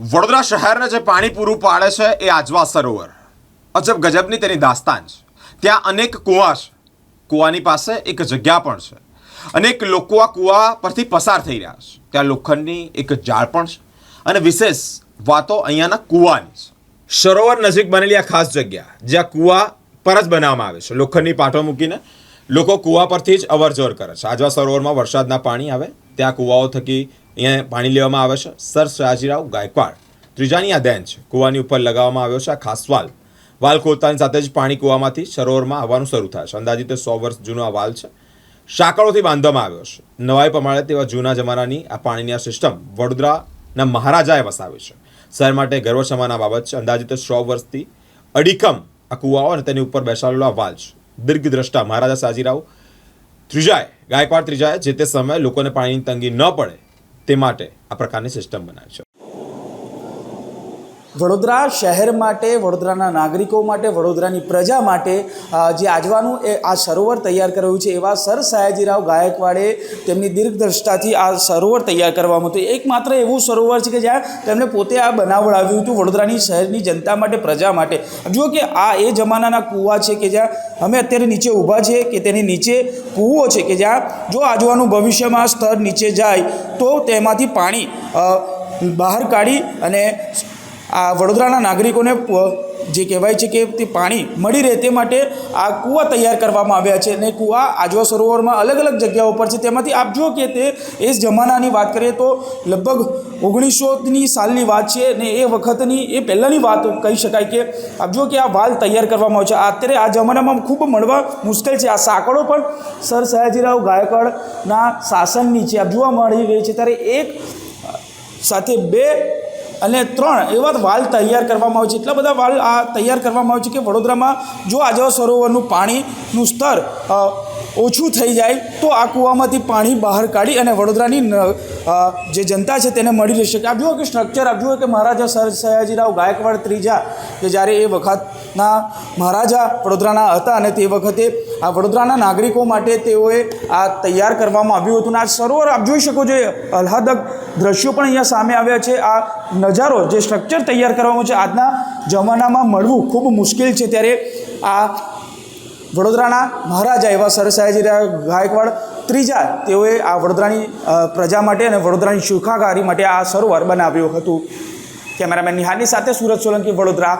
વડોદરા શહેરને જે પાણી પૂરું પાડે છે એ આજવા સરોવર. અજબ ગજબની તેની દાસ્તાન છે. ત્યાં અનેક કૂવા છે. કૂવાની પાસે એક જગ્યા પણ છે. અનેક લોકો આ કૂવા પરથી પસાર થઈ રહ્યા છે. ત્યાં લોખંડની એક જાળ પણ છે અને વિશેષ વાતો અહીંયાના કૂવાની છે. સરોવર નજીક બનેલી આ ખાસ જગ્યા, જ્યાં કૂવા પર જ બનાવવામાં આવે છે. લોખંડની પાટો મૂકીને લોકો કૂવા પરથી જ અવર જવર કરે છે. આજવા સરોવરમાં વરસાદના પાણી આવે, ત્યાં કૂવાઓ થકી અહીંયા પાણી લેવામાં આવે છે. સર સયાજીરાવ ગાયકવાડ. ત્રીજાની આ દેન છે કૂવાની ઉપર લગાવવામાં આવ્યો છે આ ખાસ વાલ. વાલ ખોલતાની સાથે જ પાણી કૂવામાંથી સરોવરમાં આવવાનું શરૂ થાય છે. અંદાજિત સો વર્ષ જૂનો આ વાલ છે. સાંકળોથી બાંધવામાં આવ્યો છે. નવાઈ પ્રમાણે તેવા જૂના જમાનાની આ પાણીની આ સિસ્ટમ વડોદરાના મહારાજાએ વસાવી છે. શહેર માટે ગર્વ સમાના બાબત છે. અંદાજિત સો વર્ષથી અડીખમ આ કૂવાઓ અને તેની ઉપર બેસાડેલો આ વાલ છે. દીર્ઘ દ્રષ્ટા મહારાજા સાજીરાવ ત્રીજાએ, ગાયકવાડ ત્રીજાએ જે તે સમયે લોકોને પાણીની તંગી ન પડે તે માટે આ પ્રકારની સિસ્ટમ બનાવી છે. વડોદરા શહેર માટે, વડોદરાના નાગરિકો માટે, વડોદરાની પ્રજા માટે જે આજવાનું એ આ સરોવર તૈયાર કરાયું છે, એવા સર સયાજીરાવ ગાયકવાડે તેમની દીર્ઘદ્રષ્ટાથી આ સરોવર તૈયાર કરવામાં હતું. એકમાત્ર એવું સરોવર છે કે જ્યાં તેમણે પોતે આ બનાવડાવ્યું હતું વડોદરાની શહેરની જનતા માટે, પ્રજા માટે. જુઓ કે આ એ જમાનાના કૂવા છે કે જ્યાં અમે અત્યારે નીચે ઊભા છે કે તેની નીચે કૂવો છે કે જ્યાં જો આજવાનું ભવિષ્યમાં સ્તર નીચે જાય તો તેમાંથી પાણી બહાર કાઢી અને આ વડોદરાના નાગરિકોને જે કહેવાય છે કે તે પાણી મળી રહે તે માટે આ કૂવા તૈયાર કરવામાં આવ્યા છે અને કૂવા આજવા સરોવરમાં અલગ અલગ જગ્યાઓ પર છે. તેમાંથી આપ જુઓ કે તે એ જમાનાની વાત કરીએ તો લગભગ ઓગણીસોની સાલની વાત છે ને એ વખતની, એ પહેલાંની વાત કહી શકાય કે આપ જુઓ કે આ વાલ તૈયાર કરવામાં આવે છે. અત્યારે આ જમાનામાં ખૂબ મળવા મુશ્કેલ છે. આ સાંકળો પણ સર સયાજીરાવ ગાયકવાડના શાસનની છે. આપ જોવા મળી રહી છે. ત્યારે એક સાથે બે અને ત્રણ એવા વાલ તૈયાર કરવામાં આવે છે. એટલા બધા વાલ આ તૈયાર કરવામાં આવે છે કે વડોદરામાં જો આજવા સરોવરનું પાણીનું સ્તર ઓછું થઈ જાય તો આ કૂવામાંથી પાણી બહાર કાઢી અને વડોદરાની જે જનતા છે તેને મળી રહી શકે આપ જુઓ કે સ્ટ્રક્ચર આપ જુઓ કે મહારાજા સર, સયાજીરાવ ગાયકવાડ ત્રીજા, કે જ્યારે એ વખતના મહારાજા વડોદરાના હતા અને તે વખતે આ વડોદરાના નાગરિકો માટે તેઓએ આ તૈયાર કરવામાં આવ્યું હતું. અને આ સરોવર આપ જોઈ શકો આહ્લાદક આહલાદક દ્રશ્યો પણ અહીંયા સામે આવ્યા છે. આ નજારો, જે સ્ટ્રક્ચર તૈયાર કરવામાં છે, આજના જમાનામાં મળવું ખૂબ મુશ્કેલ છે. ત્યારે આ વડોદરાના મહારાજા એવા સરસાયાજી ગાયકવાડ ત્રીજા તેઓએ આ વડોદરાની પ્રજા માટે અને વડોદરાની સુખાકારી માટે આ સરોવર બનાવ્યું હતું. કેમેરામેન નિહાલની સાથે સુરત સોલંકી, વડોદરા.